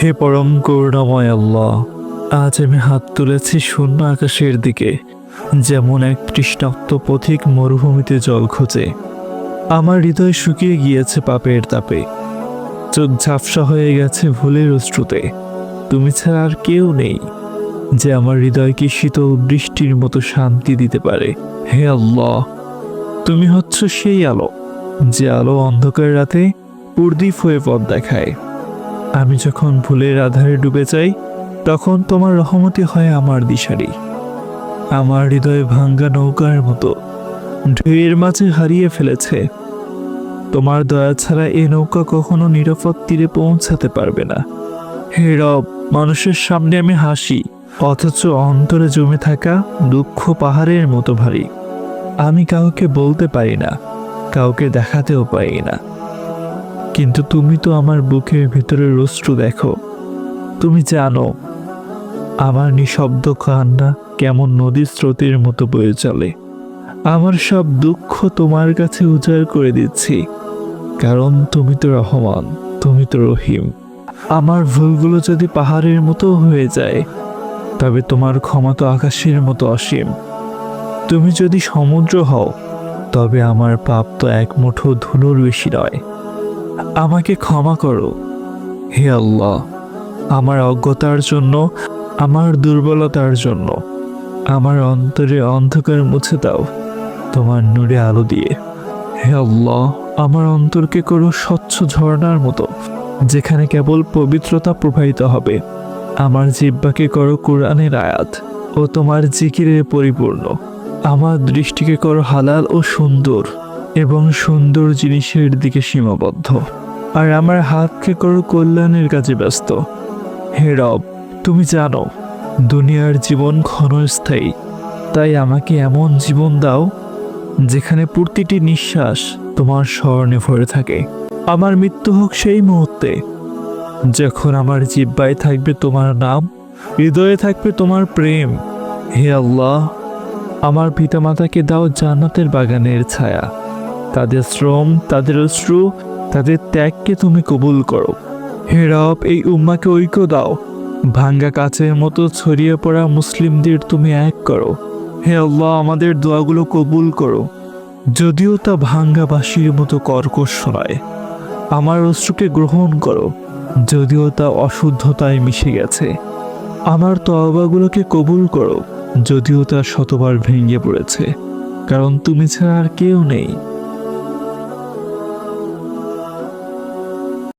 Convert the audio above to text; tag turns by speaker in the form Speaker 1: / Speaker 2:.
Speaker 1: হে পরম করুণাময় আল্লাহ, আজ আমি হাত তুলেছি শূন্য আকাশের দিকে, যেমন এক তৃষ্ণাক্ত পথিক মরুভূমিতে জল খোঁজে। আমার হৃদয় শুকিয়ে গিয়েছে পাপের তাপে। চোখ ঝাপসা হয়ে গেছে ভুলের অশ্রুতে। তুমি ছাড়া আর কেউ নেই, যে আমার হৃদয়কে শীতল বৃষ্টির মতো শান্তি দিতে পারে। হে আল্লাহ, তুমি হচ্ছ সেই আলো। যে আলো অন্ধকার রাতে উর্দীপ হয়ে পথ দেখায়। আমি যখন ভুলের আধারে ডুবে যাই, তখন তোমার রহমতি হয় আমার দিশারি। আমার হৃদয় ভাঙ্গা নৌকার মতো, ঢেউয়ের মাঝে হারিয়ে ফেলেছে। তোমার দয়া ছাড়া এ নৌকা কখনো নিরাপদ তীরে পৌঁছাতে পারবে না। হে রব, মানুষের সামনে আমি হাসি, অথচ অন্তরে জমে থাকা দুঃখ পাহাড়ের মতো ভারী। আমি কাউকে বলতে পারি না। কাউকে দেখাতেও পারি না। কিন্তু তুমি তো আমার বুকের ভিতরে রস্ত্র দেখো। তুমি জানো, আমার নিঃশব্দ কান্না কেমন নদীর স্রোতের মতো বয়ে চলে। আমার সব দুঃখ তোমার কাছে উজাড় করে দিচ্ছি। কারণ তুমি তো রহমান, তুমি তো রহিম। আমার ভুলগুলো যদি পাহাড়ের মতো হয়ে যায়, তবে তোমার ক্ষমা তো আকাশের মতো অসীম। তুমি যদি সমুদ্র হও তবে আমার পাপ তো এক মুঠো ধুলোর বেশি নয়। আমাকে ক্ষমা করো, হে আল্লাহ। আমার অজ্ঞতার জন্য, আমার দুর্বলতার জন্য। আমার অন্তরে অন্ধকার মুছে দাও, তোমার নূরে আলো দিয়ে। হে আল্লাহ, আমার অন্তরকে করো স্বচ্ছ ঝর্ণার মতো, যেখানে কেবল পবিত্রতা প্রবাহিত হবে। আমার জিব্বাকে করো কোরআনের আয়াত ও তোমার জিকিরে পরিপূর্ণ। আমার দৃষ্টিকে করো হালাল ও সুন্দর এবং সুন্দর জিনিসের দিকে সীমাবদ্ধ। আর আমার হাতকে করো কল্যাণের কাজে ব্যস্ত। হে রব, তুমি জানো, দুনিয়ার জীবন ক্ষণস্থায়ী। তাই আমাকে এমন জীবন দাও, যেখানে প্রতিটি নিঃশ্বাস তোমার স্মরণে ভরে থাকে। আমার মৃত্যু হোক সেই মুহূর্তে, যখন আমার জিব্বায় থাকবে তোমার নাম, হৃদয়ে থাকবে তোমার প্রেম। হে আল্লাহ আমার পিতামাতাকে দাও জান্নাতের বাগানের ছায়া। তাদের শ্রম, তাদের অশ্রু, তাদের ত্যাগকে তুমি কবুল করো। হে রব, এই উম্মাকে ঐক্য দাও। ভাঙ্গা কাচের মতো ছড়িয়ে পড়া মুসলিমদের তুমি এক করো। হে আল্লাহ, আমাদের দোয়াগুলো কবুল করো। যদিও তা ভাঙ্গা বাঁশির মতো কর্কশ নয়। আমার অশ্রুকে গ্রহণ করো। যদিও তা অশুদ্ধতায় মিশে গেছে। আমার তওবাগুলোকে কবুল করো। যদিও তা শতবার ভেঙে পড়েছে কারণ তুমি ছাড়া আর কেউ নেই।